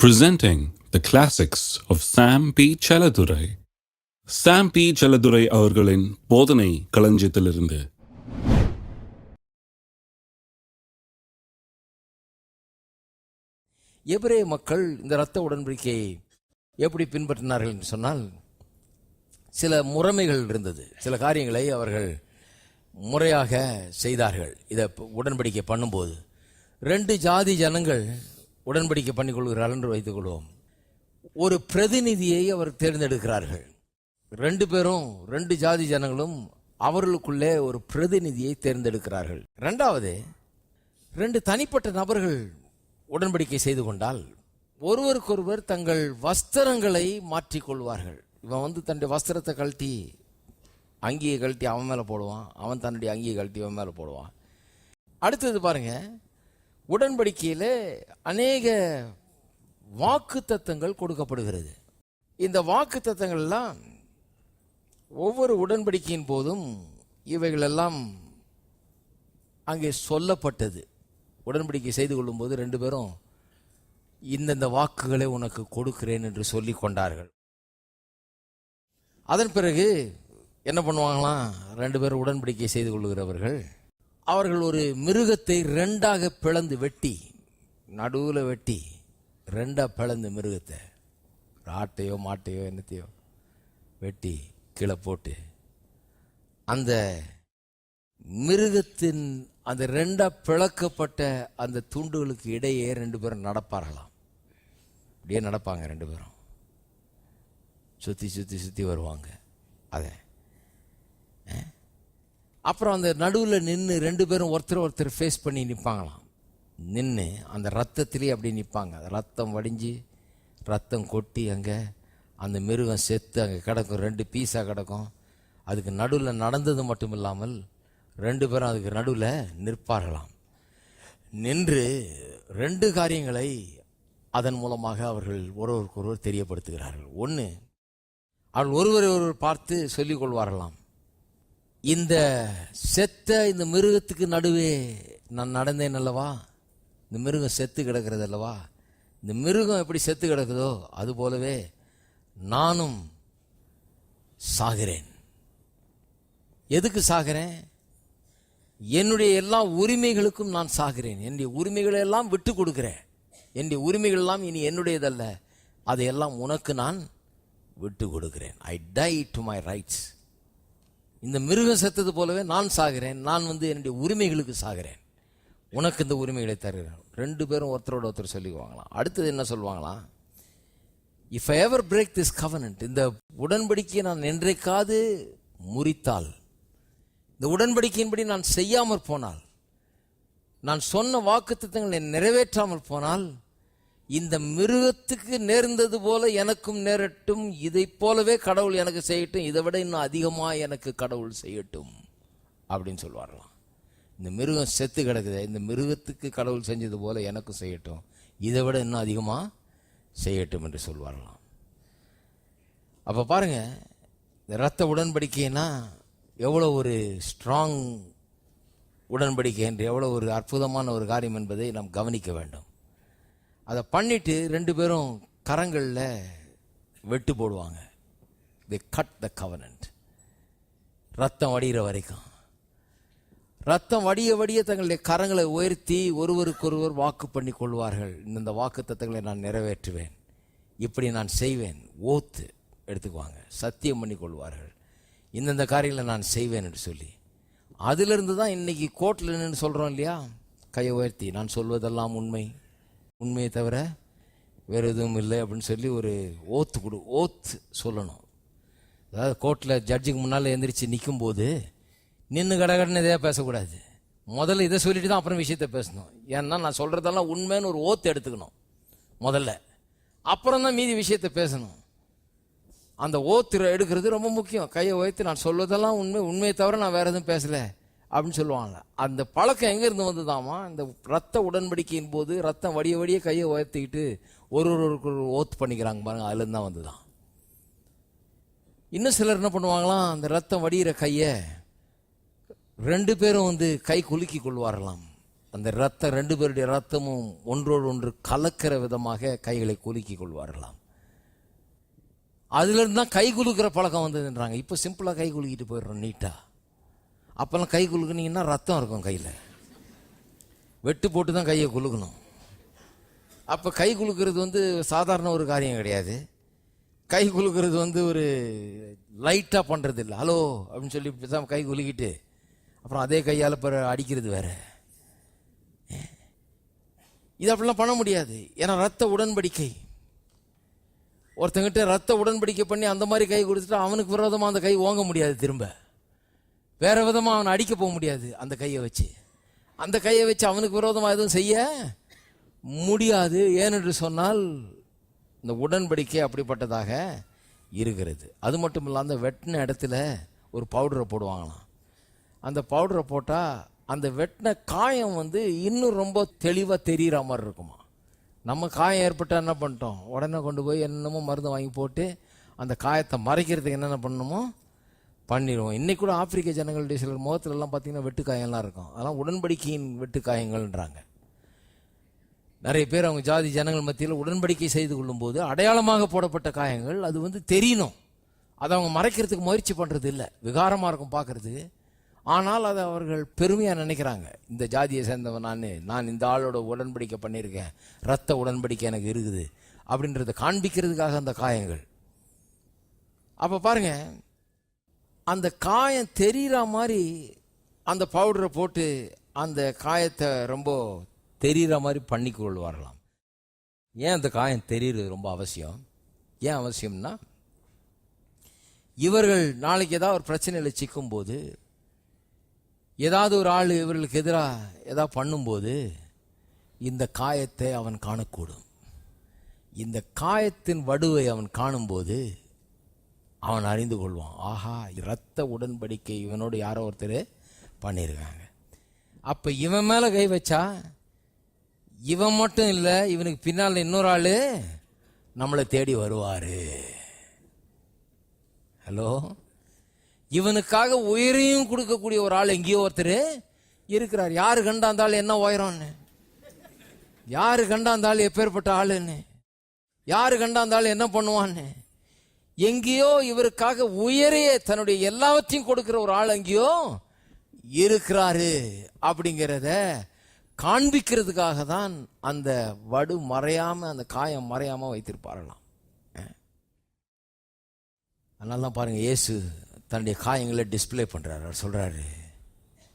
presenting the classics of Sam P. Chaladurai. Sam P. Chaladurai அவர்களின் போதனை களஞ்சியத்திலிருந்து எபிரே மக்கள் இந்த இரத்த உடன்படிக்கையை எப்படி பின்பற்றினார்கள் என்று சொன்னால் சில முறைமைகள் இருந்தது சில காரியங்களை அவர்கள் முறையாக செய்தார்கள் இதை உடன்படிக்கை பண்ணும்போது ரெண்டு ஜாதி ஜனங்கள் உடன்படிக்கை பண்ணிக்கொள்கிறார் என்று வைத்துக்கொள்வோம். ஒரு பிரதிநிதியை அவர் தேர்ந்தெடுக்கிறார்கள். ரெண்டு பேரும் ரெண்டு ஜாதி ஜனங்களும் அவர்களுக்குள்ளே ஒரு பிரதிநிதியை தேர்ந்தெடுக்கிறார்கள். ரெண்டாவது ரெண்டு தனிப்பட்ட நபர்கள் உடன்படிக்கை செய்து கொண்டால் ஒருவருக்கொருவர் தங்கள் வஸ்திரங்களை மாற்றிக்கொள்வார்கள். இவன் வந்து தன்னுடைய வஸ்திரத்தை கழட்டி அங்கியை கழட்டி அவன் மேலே போடுவான் அவன் தன்னுடைய அங்கியை கழட்டி அவன் மேலே போடுவான். அடுத்தது பாருங்கள் உடன்படிக்கையில் அநேக வாக்கு தத்தங்கள் கொடுக்கப்படுகிறது. இந்த வாக்கு தத்தங்கள்லாம் ஒவ்வொரு உடன்படிக்கையின் போதும் இவைகளெல்லாம் அங்கே சொல்லப்பட்டது. உடன்படிக்கை செய்து கொள்ளும்போது ரெண்டு பேரும் இந்தந்த வாக்குகளை உனக்கு கொடுக்கிறேன் என்று சொல்லி கொண்டார்கள். அதன் பிறகு என்ன பண்ணுவாங்களாம்? ரெண்டு பேரும் உடன்படிக்கை செய்து கொள்கிறவர்கள் அவர்கள் ஒரு மிருகத்தை ரெண்டாக பிளந்து வெட்டி நடுவில் வெட்டி ரெண்டாக பிளந்து மிருகத்தை ஆட்டையோ மாட்டையோ என்னத்தையோ வெட்டி கீழே போட்டு அந்த மிருகத்தின் அந்த ரெண்டாக பிளக்கப்பட்ட அந்த துண்டுகளுக்கு இடையே ரெண்டு பேரும் நடப்பார்களாம். அப்படியே நடப்பாங்க ரெண்டு பேரும். சுற்றி சுற்றி சுற்றி வருவாங்க. அதை அப்புறம் அந்த நடுவில் நின்று ரெண்டு பேரும் ஒருத்தர் ஒருத்தர் ஃபேஸ் பண்ணி நிற்பாங்களாம் நின்று அந்த ரத்தத்திலே அப்படி நிற்பாங்க அந்த ரத்தம் வடிஞ்சு ரத்தம் கொட்டி அங்கே அந்த மிருகம் செத்து அங்கே கிடக்கும். ரெண்டு பீஸாக கிடக்கும். அதுக்கு நடுவில் நடந்தது மட்டும் இல்லாமல் ரெண்டு பேரும் அதுக்கு நடுவில் நிற்பார்களாம். நின்று ரெண்டு காரியங்களை அதன் மூலமாக அவர்கள் ஒருவருக்கொருவர் தெரியப்படுத்துகிறார்கள். ஒன்று அவர்கள் ஒருவரை ஒருவர் பார்த்து சொல்லிக் கொள்வார்களாம். இந்த செத்த இந்த மிருகத்துக்கு நடுவே நான் நடந்தேன் அல்லவா? இந்த மிருகம் செத்து கிடக்கிறது அல்லவா? இந்த மிருகம் எப்படி செத்து கிடக்குதோ அது போலவே நானும் சாகிறேன். எதுக்கு சாகிறேன்? என்னுடைய எல்லா உரிமைகளுக்கும் நான் சாகிறேன். என்னுடைய உரிமைகளை எல்லாம் விட்டு கொடுக்குறேன். என்னுடைய உரிமைகள் எல்லாம் இனி என்னுடையதல்ல. அதையெல்லாம் உனக்கு நான் விட்டு கொடுக்கிறேன். I die to my rights இந்த மிருகம் செத்தது போலவே நான் சாகிறேன். நான் வந்து என்னுடைய உரிமைகளுக்கு சாகிறேன். உனக்கு இந்த உரிமைகளை தருகிறேன். ரெண்டு பேரும் ஒருத்தரோட ஒருத்தர் சொல்லிக்குவாங்களாம். அடுத்தது என்ன சொல்லுவாங்களாம்? If I ever break this covenant இந்த உடன்படிக்கையை நான் என்றைக்காது முறித்தால் இந்த உடன்படிக்கையின்படி நான் செய்யாமற் போனால் நான் சொன்ன வாக்குத்தத்தங்களை நிறைவேற்றாமல் போனால் இந்த மிருகத்துக்கு நேர்ந்தது போல எனக்கும் நேரட்டும் இதைப் போலவே கடவுள் எனக்கு செய்யட்டும் இதை விட இன்னும் அதிகமாக எனக்கு கடவுள் செய்யட்டும் அப்படின்னு சொல்லுவாரலாம் இந்த மிருகம் செத்து கிடக்குது இந்த மிருகத்துக்கு கடவுள் செஞ்சது போல எனக்கும் செய்யட்டும் இதை விட இன்னும் அதிகமாக செய்யட்டும் என்று சொல்வார்களாம். அப்போ பாருங்க இந்த ரத்த உடன்படிக்கைனா எவ்வளோ ஒரு ஸ்ட்ராங் உடன்படிக்கை என்று எவ்வளோ ஒரு அற்புதமான ஒரு காரியம் என்பதை நாம் கவனிக்க வேண்டும். அதை பண்ணிட்டு ரெண்டு பேரும் கரங்களில் வெட்டு போடுவாங்க. தி கட் த கவனன்ட் ரத்தம் வடிகிற வரைக்கும். ரத்தம் வடிய வடிய தங்களுடைய கரங்களை உயர்த்தி ஒருவருக்கொருவர் வாக்கு பண்ணி கொள்வார்கள். இந்த வாக்கு தத்தங்களை நான் நிறைவேற்றுவேன். இப்படி நான் செய்வேன். ஓத்து எடுத்துக்குவாங்க. சத்தியம் பண்ணி கொள்வார்கள். இந்தந்த காரியங்களை நான் செய்வேன் என்று சொல்லி. அதிலிருந்து தான் இன்னைக்கு கோர்ட்டில் நின்று சொல்கிறோம் இல்லையா? கையை உயர்த்தி. நான் சொல்வதெல்லாம் உண்மை. உண்மையை தவிர வேறு எதுவும் இல்லை அப்படின்னு சொல்லி ஒரு ஓத்து கொடு ஓத்து சொல்லணும். அதாவது கோர்ட்டில் ஜட்ஜுக்கு முன்னால் எந்திரிச்சு நிற்கும்போது நின்று கடகடன்னு எதையா பேசக்கூடாது. முதல்ல இதை சொல்லிட்டு தான் அப்புறம் விஷயத்த பேசணும். ஏன்னா நான் சொல்கிறதெல்லாம் உண்மைன்னு ஒரு ஓத்து எடுத்துக்கணும். முதல்ல. அப்புறம் தான் மீதி விஷயத்த பேசணும். அந்த ஓத்து எடுக்கிறது ரொம்ப முக்கியம். கையை உயர்த்து நான் சொல்வதெல்லாம் உண்மை உண்மையை தவிர நான் வேறு எதுவும் பேசலை. அப்படின்னு சொல்லுவாங்க. அந்த பழக்கம் எங்கேருந்து வந்ததாமா இந்த ரத்த உடன்படிக்கையின் போது ரத்தம் வடிய வடிய கையை உயர்த்திக்கிட்டு ஒரு ஒருவருக்கு ஒரு ஓத்து பண்ணிக்கிறாங்க பாருங்க அதுலேருந்து தான் வந்துதான் இன்னும் சிலர் என்ன பண்ணுவாங்களாம் அந்த ரத்தம் வடிகிற கையை ரெண்டு பேரும் வந்து கை குலுக்கி கொள்வார்களாம். அந்த ரத்தம் ரெண்டு பேருடைய ரத்தமும் ஒன்றோடு ஒன்று கலக்கிற விதமாக கைகளை குலுக்கி கொள்வார்களாம். அதுலேருந்து தான் கை குலுக்கிற பழக்கம் வந்ததுன்றாங்க. இப்போ சிம்பிளாக கை குலுக்கிட்டு போயிடுறோம் நீட்டாக அப்போல்லாம் கை குலுக்குனீங்கன்னா ரத்தம் இருக்கும் கையில். வெட்டு போட்டு தான் கையை குலுக்கணும். அப்போ கை குலுக்கிறது வந்து சாதாரண ஒரு காரியம் கிடையாது. கை குலுக்கிறது வந்து ஒரு லைட்டாக பண்ணுறது இல்லை ஹலோ அப்படின்னு சொல்லி பேசாம கை குலுக்கிட்டு அப்புறம் அதே கையால் இப்போ அடிக்கிறது வேறு. இது அப்படிலாம் பண்ண முடியாது. ஏன்னா ரத்த உடன்படிக்கை. ஒருத்தங்கிட்ட ரத்த உடன்படிக்கை பண்ணி அந்த மாதிரி கை கொடுத்துட்டா அவனுக்கு விரோதமாக அந்த கை ஓங்க முடியாது திரும்ப. வேற விதமாக அவனை அடிக்க போக முடியாது அந்த கையை வச்சு. அந்த கையை வச்சு அவனுக்கு விரோதமாக எதுவும் செய்ய முடியாது. ஏனென்று சொன்னால் இந்த உடன்படிக்கை அப்படிப்பட்டதாக இருக்கிறது. அது மட்டும் இல்லை அந்த வெட்டின இடத்துல ஒரு பவுடரை போடுவாங்களாம். அந்த பவுடரை போட்டால் அந்த வெட்டின காயம் வந்து இன்னும் ரொம்ப தெளிவாக தெரிகிற மாதிரி இருக்குமா? நம்ம காயம் ஏற்பட்டால் என்ன பண்ணிட்டோம்? உடனே கொண்டு போய் என்னமோ மருந்து வாங்கி போட்டு அந்த காயத்தை மறைக்கிறதுக்கு என்னென்ன பண்ணணுமோ பண்ணிடுவோம் இன்னைக்கு கூட ஆப்பிரிக்க ஜனங்களுடைய சிலர் முகத்துலலாம் பார்த்தீங்கன்னா வெட்டு இருக்கும். அதெல்லாம் உடன்படிக்கையின் வெட்டு காயங்கள்ன்றாங்க நிறைய பேர் அவங்க ஜாதி ஜனங்கள் மத்தியில் உடன்படிக்கை செய்து கொள்ளும்போது அடையாளமாக போடப்பட்ட காயங்கள் அது வந்து தெரியணும். அதை அவங்க மறைக்கிறதுக்கு முயற்சி பண்ணுறது இல்லை. விகாரமாக இருக்கும் பார்க்குறதுக்கு ஆனால் அதை அவர்கள் பெருமையாக நினைக்கிறாங்க. இந்த ஜாதியை சேர்ந்தவன் நான் நான் இந்த ஆளோட உடன்படிக்கை பண்ணியிருக்கேன். ரத்த உடன்படிக்கை எனக்கு இருக்குது. அப்படின்றத காண்பிக்கிறதுக்காக அந்த காயங்கள். அப்போ பாருங்க அந்த காயம் தெரிகிற மாதிரி அந்த பவுடரை போட்டு அந்த காயத்தை ரொம்ப தெரிகிற மாதிரி பண்ணி கொள்வார்களாம். ஏன் அந்த காயம் தெரியுறது ரொம்ப அவசியம்? ஏன் அவசியம்னா இவர்கள் நாளைக்கு ஏதாவது ஒரு பிரச்சனையில் சிக்கும்போது ஏதாவது ஒரு ஆள் இவர்களுக்கு எதிராக ஏதாவது பண்ணும்போது இந்த காயத்தை அவன் காணக்கூடும். இந்த காயத்தின் வடுவை அவன் காணும்போது அவன் அறிந்து கொள்வான். ஆஹா இரத்த உடன்படிக்கை இவனோடு யாரோ ஒருத்தர் பண்ணியிருக்காங்க. அப்போ இவன் மேலே கை வச்சா இவன் மட்டும் இல்லை இவனுக்கு பின்னால் இன்னொரு ஆள் நம்மளை தேடி வருவார். ஹலோ? இவனுக்காக உயிரையும் கொடுக்கக்கூடிய ஒரு ஆள் எங்கேயோ ஒருத்தர் இருக்கிறார். யார் கண்டாந்தாலும் என்ன உயரம்னு? யார் கண்டாந்தாலும் எப்பேற்பட்ட ஆளுன்னு? யார் கண்டாந்தாலும் என்ன பண்ணுவான்னு? எங்கேயோ இவருக்காக உயரையே தன்னுடைய எல்லாவற்றையும் கொடுக்கிற ஒரு ஆள் எங்கேயோ இருக்கிறாரு அப்படிங்கிறத காண்பிக்கிறதுக்காக தான் அந்த வடு மறையாம அந்த காயம் மறையாம வைத்திருப்பாரலாம் அதனால தான் பாருங்க இயேசு தன்னுடைய காயங்களை டிஸ்ப்ளே பண்றாரு. அவர் சொல்றாரு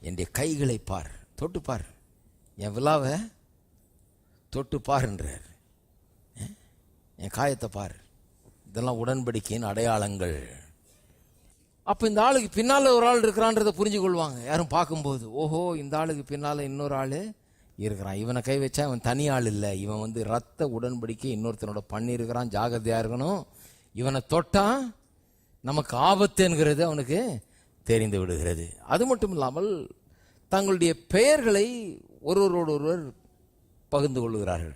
என்னுடைய கைகளை பார் தொட்டு பார். என் விழாவை தொட்டு பாருன்றார் என் காயத்தை பார். இதெல்லாம் உடன்படிக்கையின் அடையாளங்கள். அப்போ இந்த ஆளுக்கு பின்னால் ஒரு ஆள் இருக்கிறான்றதை புரிஞ்சு கொள்வாங்க யாரும் பார்க்கும்போது ஓஹோ இந்த ஆளுக்கு பின்னால் இன்னொரு ஆள் இருக்கிறான். இவனை கை வச்சா இவன் தனி ஆள் இல்லை. இவன் வந்து ரத்த உடன்படிக்கை இன்னொருத்தனோட பண்ணியிருக்கிறான். ஜாகிரதையாக இருக்கணும். இவனை தொட்டான் நமக்கு ஆபத்துங்கிறது அவனுக்கு தெரிந்து விடுகிறது. அது மட்டும் இல்லாமல் தங்களுடைய பெயர்களை ஒருவரோடு ஒருவர் பகிர்ந்து கொள்கிறார்கள்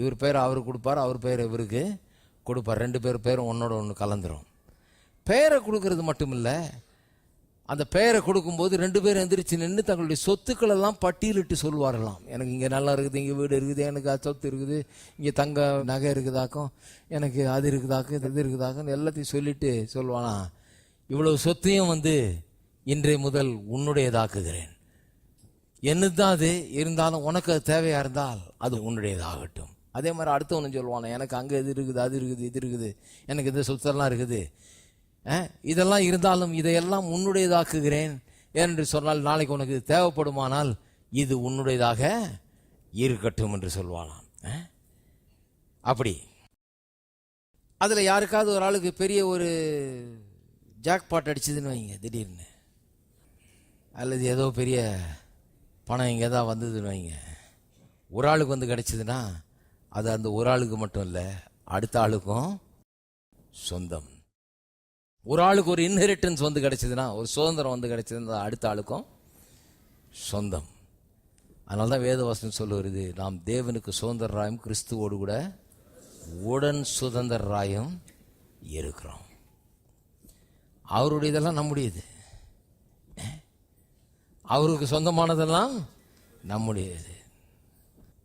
இவர் பெயர் அவருக்கு கொடுப்பார் அவர் பெயர் இவருக்கு. கொடுப்பார் ரெண்டு பேர் பேரும் ஒன்னோட ஒன்று கலந்துரும். பெயரை கொடுக்கறது மட்டும் இல்லை அந்த பெயரை கொடுக்கும்போது ரெண்டு பேரும் எந்திரிச்சு நின்று தங்களுடைய சொத்துக்களெல்லாம் பட்டியலிட்டு சொல்வார்களாம். எனக்கு இங்கே நல்லா இருக்குது இங்கே வீடு இருக்குது எனக்கு அது சொத்து இருக்குது இங்கே தங்க நகை இருக்குதாக்கும் எனக்கு அது இருக்குதாக்கும் இது இருக்குதாக்கும் எல்லாத்தையும் சொல்லிட்டு சொல்லுவானா இவ்வளவு சொத்தையும் வந்து இன்றைய முதல் உன்னுடையதாக்குகிறேன். என்னது தான் அது இருந்தாலும் உனக்கு அது தேவையாக இருந்தால் அது உன்னுடையதாகட்டும். அதே மாதிரி அடுத்தவனும் சொல்லுவானே எனக்கு அங்கே இது இருக்குது அது இருக்குது இது இருக்குது. எனக்கு இந்த சொத்தெல்லாம் இருக்குது. இதெல்லாம் இருந்தாலும் இதையெல்லாம் உன்னுடையதாக்குகிறேன் என்று சொன்னால் நாளைக்கு உனக்கு தேவைப்படுமானால் இது உன்னுடையதாக இருக்கட்டும் என்று சொல்வானாம் அப்படி. அதில் யாருக்காவது ஒரு ஆளுக்கு பெரிய ஒரு ஜாக்பாட் அடிச்சதுன்னு வைங்க திடீர்னு. அல்லது ஏதோ பெரிய பணம் இங்கே தான் வந்ததுன்னு வைங்க. ஒரு ஆளுக்கு வந்து கிடச்சிதுன்னா அது அந்த ஒரு ஆளுக்கு மட்டும் இல்லை அடுத்த ஆளுக்கும் சொந்தம். ஒரு ஆளுக்கு ஒரு இன்ஹெரிட்டன்ஸ் வந்து கிடைச்சதுன்னா ஒரு சுதந்திரம் வந்து கிடைச்சதுன்னா அடுத்த ஆளுக்கும் சொந்தம். அதனால தான் வேதவாசனம் சொல்லுவது நாம் தேவனுக்கு சுதந்திரராயும் கிறிஸ்துவோடு கூட உடன் சுதந்திரராயும் இருக்கிறோம். அவருடைய இதெல்லாம் நம்முடையது அவருக்கு சொந்தமானதெல்லாம் நம்முடையது.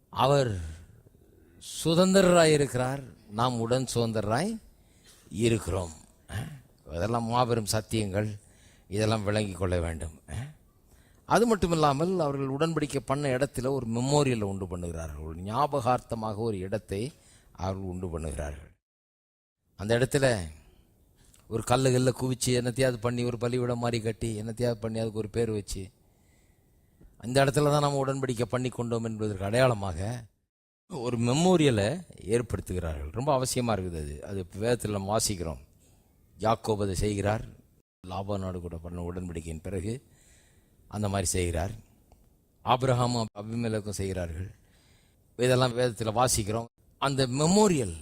அவர் சுதந்திரராய் இருக்கிறார் நாம் உடன் சுதந்திரராய் இருக்கிறோம். இதெல்லாம் மாபெரும் சத்தியங்கள். இதெல்லாம் விளங்கி கொள்ள வேண்டும். அது மட்டும் இல்லாமல் அவர்கள் உடன்படிக்கை பண்ண இடத்துல ஒரு மெமோரியல் உண்டு பண்ணுகிறார்கள். ஒரு ஞாபகார்த்தமாக ஒரு இடத்தை அவர்கள் உண்டு பண்ணுகிறார்கள். அந்த இடத்துல ஒரு கல்லு குவிச்சு என்னத்தையாவது பண்ணி ஒரு பலிவிடம் மாதிரி கட்டி என்னத்தையாவது பண்ணி அதுக்கு ஒரு பேர் வச்சு அந்த இடத்துல தான் நம்ம உடன்படிக்கை பண்ணி கொண்டோம் என்பதற்கு அடையாளமாக ஒரு மெமோரியலை ஏற்படுத்துகிறார்கள். ரொம்ப அவசியமாக இருக்குது அது. அது வேதத்தில் நம்ம வாசிக்கிறோம். யாக்கோப் அதை செய்கிறார். லாபா நாடு கூட பண்ண உடன்படிக்கையின் பிறகு அந்த மாதிரி செய்கிறார். ஆப்ரஹாமும் அபிமேலக்கும் செய்கிறார்கள். இதெல்லாம் வேதத்தில் வாசிக்கிறோம். அந்த மெமோரியல்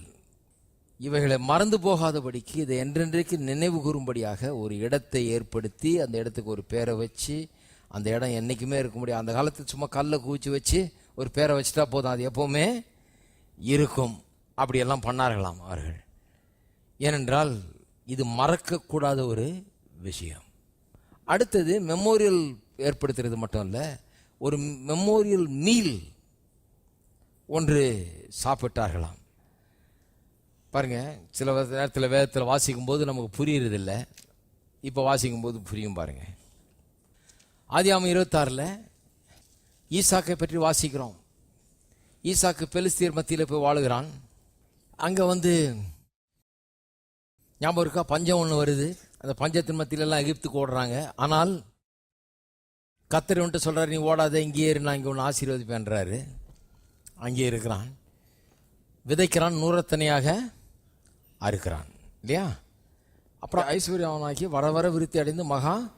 இவைகளை மறந்து போகாதபடிக்கு இதை என்றென்றைக்கு நினைவு கூறும்படியாக ஒரு இடத்தை ஏற்படுத்தி அந்த இடத்துக்கு ஒரு பேரை வச்சு அந்த இடம் என்றைக்குமே இருக்க முடியும் அந்த காலத்தில் சும்மா கல்லை குவிச்சு வச்சு ஒரு பேரை வச்சுட்டா போதும். அது எப்பவுமே இருக்கும். அப்படியெல்லாம் பண்ணார்களாம் அவர்கள். ஏனென்றால் இது மறக்கக்கூடாத ஒரு விஷயம். அடுத்தது மெமோரியல் ஏற்படுத்துறது மட்டும் இல்லை ஒரு மெமோரியல் மீல் ஒன்று சாப்பிட்டார்களாம். பாருங்கள் சில நேரத்தில் வேதத்தில் வாசிக்கும்போது நமக்கு புரியறதில்லை. இப்போ வாசிக்கும்போது புரியும் பாருங்கள் ஆதி ஆமாம் இருபத்தாறில் ஈசாக்கை பற்றி வாசிக்கிறோம். ஈசாக்கு பெலிஸ்தீர் மத்தியில் போய் வாழுகிறான். அங்கே வந்து ஞாபகம் இருக்கா? பஞ்சம் ஒன்று வருது. அந்த பஞ்சத்தின் மத்தியிலெல்லாம் எகிப்துக்கு ஓடுறாங்க. ஆனால் கத்தர் வந்துட்டு சொல்கிறார் நீ ஓடாத இங்கேயே இரு நான் இங்கே ஒன்று ஆசீர்வதிப்பேன்றாரு. அங்கேயே இருக்கிறான். விதைக்கிறான் நூறத்தனையாக அறுக்கிறான். இல்லையா? அப்புறம் ஐஸ்வர்யவனாகி வர வர விருத்தி அடைந்து மகா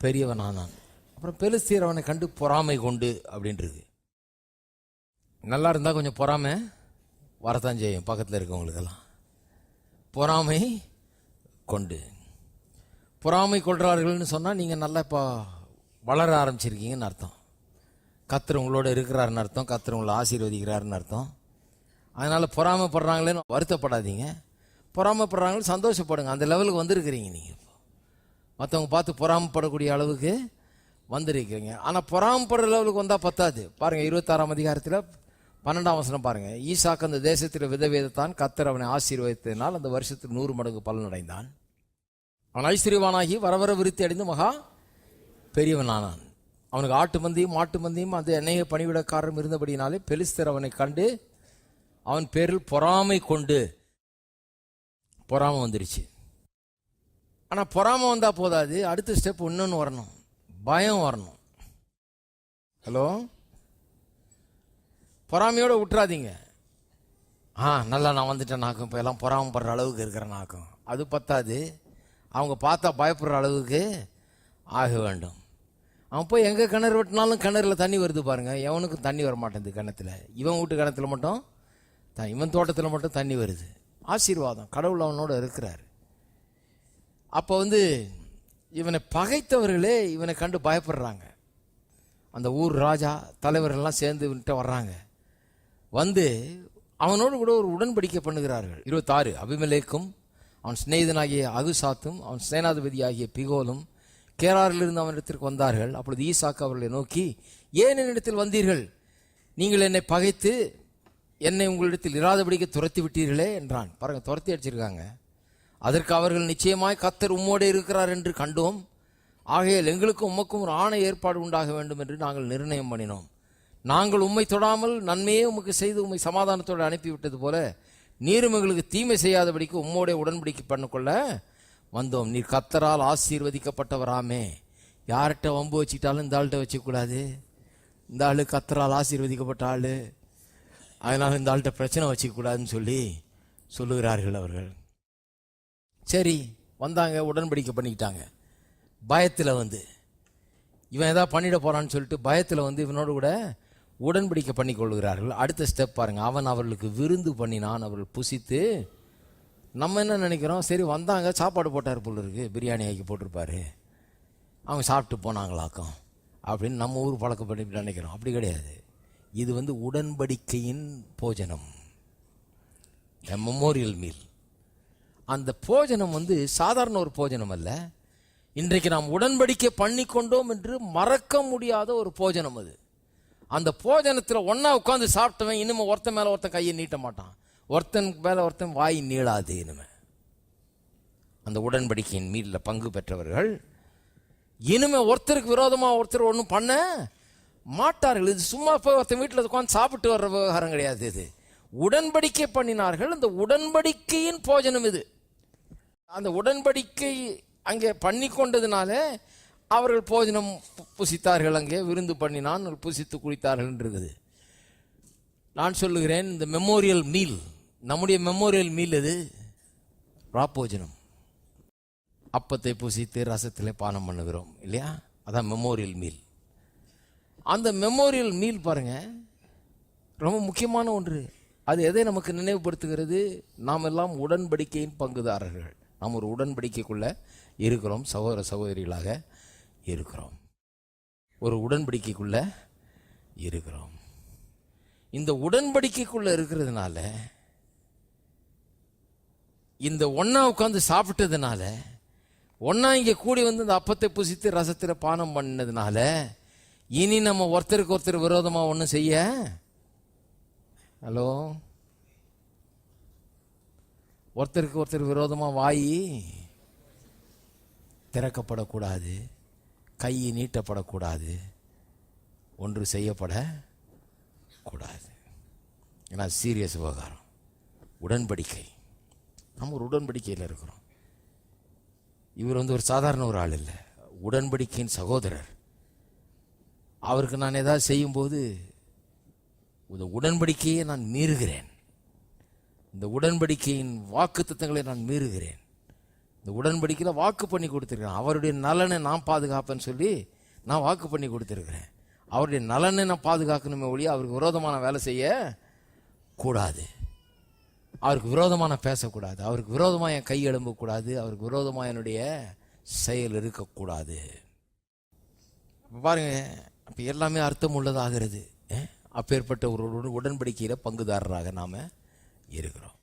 பெரியவனானான். அப்புறம் பெலிஸ்தீர் அவனை கண்டு பொறாமை கொண்டு அப்படின்றது. நல்லா இருந்தால் கொஞ்சம் பொறாமை வரத்தான் செய்யும் பக்கத்தில் இருக்கவங்களுக்கெல்லாம். பொறாமை கொண்டு. பொறாமை கொள்கிறார்கள்னு சொன்னால் நீங்கள் நல்லா இப்போ வளர ஆரம்பிச்சிருக்கீங்கன்னு அர்த்தம். கத்தர் உங்களோட இருக்கிறாருன்னு அர்த்தம் கத்தர் உங்களை ஆசீர்வதிக்கிறாருன்னு அர்த்தம். அதனால் பொறாமைப்படுறாங்களேன்னு வருத்தப்படாதீங்க. பொறாமைப்படுறாங்களே சந்தோஷப்படுங்க. அந்த லெவலுக்கு வந்திருக்கிறீங்க நீங்கள் இப்போ. மற்றவங்க பார்த்து பொறாமைப்படக்கூடிய அளவுக்கு வந்திருக்கிறீங்க. ஆனால் பொறாமைப்படுற லெவலுக்கு வந்தால் பத்தாது. பாருங்கள் இருபத்தாறாம் அதிகாரத்தில் பன்னெண்டாம் வசனம் பாருங்க. ஈசாக்கு அந்த தேசத்தில் தான் கத்தர் அவனை ஆசீர்வதித்ததினால் அந்த வருஷத்தில் நூறு மடங்கு பலன் அடைந்தான் அவன் ஐஸ்வர்யவானாகி வர வர விருத்தி அடைந்து மகா பெரியவனானான். அவனுக்கு ஆட்டு மந்தியும் மாட்டு மந்தியும் அந்த அநேக பணிவிடக்காரரும் இருந்தபடினாலே பெலிஸ்தர் அவனை கண்டு அவன் பேரில் பொறாமை கொண்டு பொறாமை வந்துருச்சு. ஆனால் பொறாமை வந்தால் போதாது. அடுத்த ஸ்டெப் இன்னொன்று வரணும். பயம் வரணும். ஹலோ பொறாமையோட விட்டுறாதீங்க ஆ நல்லா நான் வந்துட்டேன் நாக்கும் இப்போ எல்லாம் பொறாமப்படுற அளவுக்கு இருக்கிறேன் நாக்கும் அது பத்தாது. அவங்க பார்த்தா பயப்படுற அளவுக்கு ஆக வேண்டும். அவன் போய் எங்கே கிணறு வெட்டினாலும் கிணறுல தண்ணி வருது பாருங்க. எவனுக்கும் தண்ணி வர மாட்டேங்குது கிணத்துல. இவன் வீட்டு கிணத்துல மட்டும் த- இவன் தோட்டத்தில் மட்டும் தண்ணி வருது. ஆசீர்வாதம். கடவுள் அவனோட இருக்கிறார். அப்போ வந்து இவனை பகைத்தவர்களே இவனை கண்டு பயப்படுறாங்க. அந்த ஊர் ராஜா தலைவர்கள்லாம் சேர்ந்து இவன்கிட்ட வர்றாங்க. வந்து அவனோடு கூட ஒரு உடன்படிக்கை பண்ணுகிறார்கள். இருபத்தாறு அபிமலேக்கும் அவன் சிநேகிதனாகிய அகுசாத்தும் அவன் சேனாதிபதியாகிய பிகோலும் கேராரிலிருந்து அவனிடத்திற்கு வந்தார்கள். அப்பொழுது ஈசாக்கு அவர்களை நோக்கி ஏன் என்னிடத்தில் வந்தீர்கள்? நீங்கள் என்னை பகைத்து என்னை உங்களிடத்தில் இராதபடிக்கு துரத்தி விட்டீர்களே என்றான். பாருங்கள் துரத்தி அடிச்சிருக்காங்க. அதற்கு அவர்கள் நிச்சயமாய் கத்தர் உம்மோடு இருக்கிறார் என்று கண்டோம். ஆகையால் எங்களுக்கும் உமக்கும் ஒரு ஆணை ஏற்பாடு உண்டாக வேண்டும் என்று நாங்கள் நிர்ணயம் பண்ணினோம். நாங்கள் உம்மை தொடாமல் நன்மையே உமக்கு செய்து உம்மை சமாதானத்தோடு அனுப்பிவிட்டது போல நீரும் எங்களுக்கு தீமை செய்யாதபடிக்கு உம்மோடைய உடன்படிக்கை பண்ணிக்கொள்ள வந்தோம். நீர் கத்தரால் ஆசீர்வதிக்கப்பட்டவராமே. யார்கிட்ட வம்பு வச்சுக்கிட்டாலும் இந்த ஆள்கிட்ட வச்சுக்கூடாது இந்த ஆள் கத்தரால் ஆசீர்வதிக்கப்பட்ட ஆளு. அதனால் இந்த ஆள்கிட்ட பிரச்சனை வச்சுக்கூடாதுன்னு சொல்லி சொல்லுகிறார்கள் அவர்கள். சரி வந்தாங்க உடன்படிக்கை பண்ணிக்கிட்டாங்க. பயத்தில் வந்து. இவன் ஏதாவது பண்ணிட போகிறான்னு சொல்லிட்டு பயத்தில் வந்து இவனோடு கூட உடன்படிக்கை பண்ணி கொள்கிறார்கள் அடுத்த ஸ்டெப் பாருங்கள் அவன் அவர்களுக்கு விருந்து பண்ணினான். அவர்கள் புசித்து நம்ம என்ன நினைக்கிறோம்? சரி வந்தாங்க சாப்பாடு போட்டார் போல இருக்கு. பிரியாணி ஆக்கி போட்டிருப்பாரு. அவங்க சாப்பிட்டு போனாங்களாக்கும். அப்படின்னு நம்ம ஊர் பழக்கப்படி நினைக்கிறோம். அப்படி கிடையாது. இது வந்து உடன்படிக்கையின் போஜனம். மெமோரியல் மீல் அந்த போஜனம் வந்து சாதாரண ஒரு போஜனம் அல்ல. இன்றைக்கு நாம் உடன்படிக்கை பண்ணி கொண்டோம் என்று மறக்க முடியாத ஒரு போஜனம் அது. அந்த போஜனத்தில் ஒன்றா உட்காந்து சாப்பிட்டவன் இனிமே ஒருத்தன் மேலே ஒருத்தன் கையை நீட்ட மாட்டான். ஒருத்தன் மேலே ஒருத்தன் வாய் நீளாது இனிமே. அந்த உடன்படிக்கையின் மீறில் பங்கு பெற்றவர்கள் இனிமே ஒருத்தருக்கு விரோதமாக ஒருத்தர் ஒன்றும் பண்ண மாட்டார்கள். இது சும்மா போய் ஒருத்தன் வீட்டில் உட்காந்து சாப்பிட்டு வர்ற விவகாரம் கிடையாது இது. உடன்படிக்கை பண்ணினார்கள். அந்த உடன்படிக்கையின் போஜனம் இது. அந்த உடன்படிக்கை அங்கே பண்ணி கொண்டதுனால அவர்கள் போஜனம் புசித்தார்கள் அங்கே விருந்து பண்ணினான் புசித்து குடித்தார்கள் என்று இருக்குது நான் சொல்லுகிறேன் இந்த மெமோரியல் மீல் நம்முடைய மெமோரியல் மீல் எது? ராப்போஜனம். அப்பத்தை புசித்து ரசத்தில் பானம் பண்ணுகிறோம் இல்லையா? அதான் மெமோரியல் மீல் அந்த மெமோரியல் மீல் பாருங்க ரொம்ப முக்கியமான ஒன்று. அது எதை நமக்கு நினைவுபடுத்துகிறது? நாம் எல்லாம் உடன்படிக்கையின் பங்குதாரர்கள். நாம் ஒரு உடன்படிக்கைக்குள்ள இருக்கிறோம் சகோதர சகோதரிகளாக இருக்கிறோம். ஒரு உடன்படிக்கைக்குள்ள இருக்கிறோம். இந்த உடன்படிக்கைக்குள்ள இருக்கிறதுனால இந்த ஒன்றா உட்காந்து சாப்பிட்டதுனால ஒன்றா இங்கே கூடி வந்து இந்த அப்பத்தை புசித்து ரசத்தில் பானம் பண்ணதுனால இனி நம்ம ஒருத்தருக்கு ஒருத்தர் விரோதமாக ஒன்றும் செய்ய? ஹலோ ஒருத்தருக்கு ஒருத்தர் விரோதமாக வாய் திறக்கப்படக்கூடாது கை நீட்டப்படக்கூடாது ஒன்று செய்யப்பட கூடாது ஏன்னா சீரியஸ் விவகாரம். உடன்படிக்கை. நம்ம ஒரு உடன்படிக்கையில் இருக்கிறோம். இவர் வந்து ஒரு சாதாரண ஒரு ஆள் இல்லை. உடன்படிக்கையின் சகோதரர். அவருக்கு நான் ஏதாவது செய்யும்போது இந்த உடன்படிக்கையை நான் மீறுகிறேன். இந்த உடன்படிக்கையின் வாக்கு நான் மீறுகிறேன். இந்த உடன்படிக்கையில் வாக்கு பண்ணி கொடுத்துருக்கிறேன். அவருடைய நலனை நான் பாதுகாப்பேன்னு சொல்லி நான் வாக்கு பண்ணி கொடுத்துருக்கிறேன். அவருடைய நலனை நான் பாதுகாக்கணுமே ஒழிய அவருக்கு விரோதமான வேலை செய்ய கூடாது. அவருக்கு விரோதமான பேசக்கூடாது. அவருக்கு விரோதமாக என் கை எழும்பக்கூடாது. அவருக்கு விரோதமாக என்னுடைய செயல் இருக்கக்கூடாது. பாருங்க அப்போ எல்லாமே அர்த்தம் உள்ளதாகிறது அப்பேற்பட்ட ஒரு உடன்படிக்கையில் பங்குதாரராக நாம் இருக்கிறோம்